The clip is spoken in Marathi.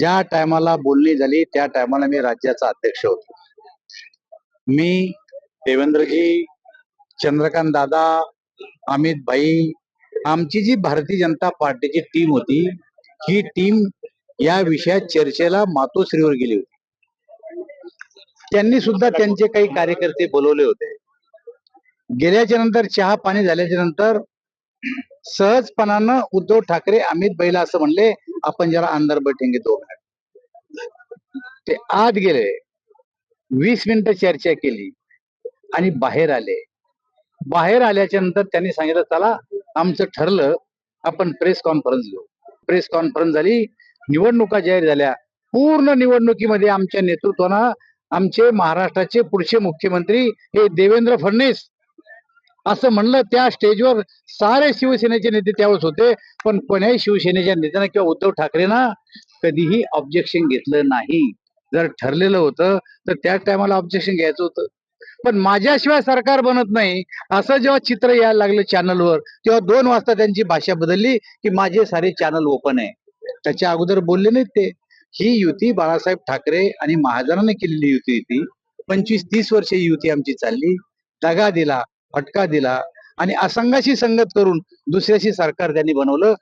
ज्या टायमाला बोलणी झाली त्या टायमाला मी राज्याचा अध्यक्ष होतो. मी देवेंद्रजी चंद्रकांत दादा अमित भाई आमची जी भारतीय जनता पार्टीची टीम होती ही टीम या विषयात चर्चेला मातोश्रीवर गेली होती. त्यांनी सुद्धा त्यांचे काही कार्यकर्ते बोलवले होते. गेल्याच्यानंतर चहा पाणी झाल्याच्यानंतर सहजपणानं उद्धव ठाकरे अमित बैला असं म्हणले आपण जरा अंदर बैठेंगे दोघ. ते आत गेले. वीस मिनिटं चर्चा केली आणि बाहेर आले. बाहेर आल्याच्यानंतर त्यांनी सांगितलं चला आमचं ठरलं आपण प्रेस कॉन्फरन्स घेऊ. प्रेस कॉन्फरन्स झाली. निवडणुका जाहीर झाल्या. पूर्ण निवडणुकीमध्ये आमच्या नेतृत्वानं आमचे महाराष्ट्राचे पुढचे मुख्यमंत्री हे देवेंद्र फडणवीस असं म्हणलं त्या स्टेजवर सारे शिवसेनेचे नेते त्यावेळेस होते पण कोण्याही शिवसेनेच्या नेत्यानं किंवा उद्धव ठाकरेंना कधीही ऑब्जेक्शन घेतलं नाही. जर ठरलेलं होतं तर त्या टायमाला ऑब्जेक्शन घ्यायचं होतं. पण माझ्याशिवाय सरकार बनत नाही असं जेव्हा चित्र यायला लागलं चॅनलवर तेव्हा दोन वाजता त्यांची भाषा बदलली की माझे सारे चॅनल ओपन आहे. त्याच्या अगोदर बोलले नाहीत ते. ही युती बाळासाहेब ठाकरे आणि महाजनाने केलेली युती होती. पंचवीस तीस वर्ष ही युती आमची चालली. दगा दिला. फटका दिला. आणि असंघाशी संगत करून दुसऱ्याशी सरकार त्यांनी बनवलं.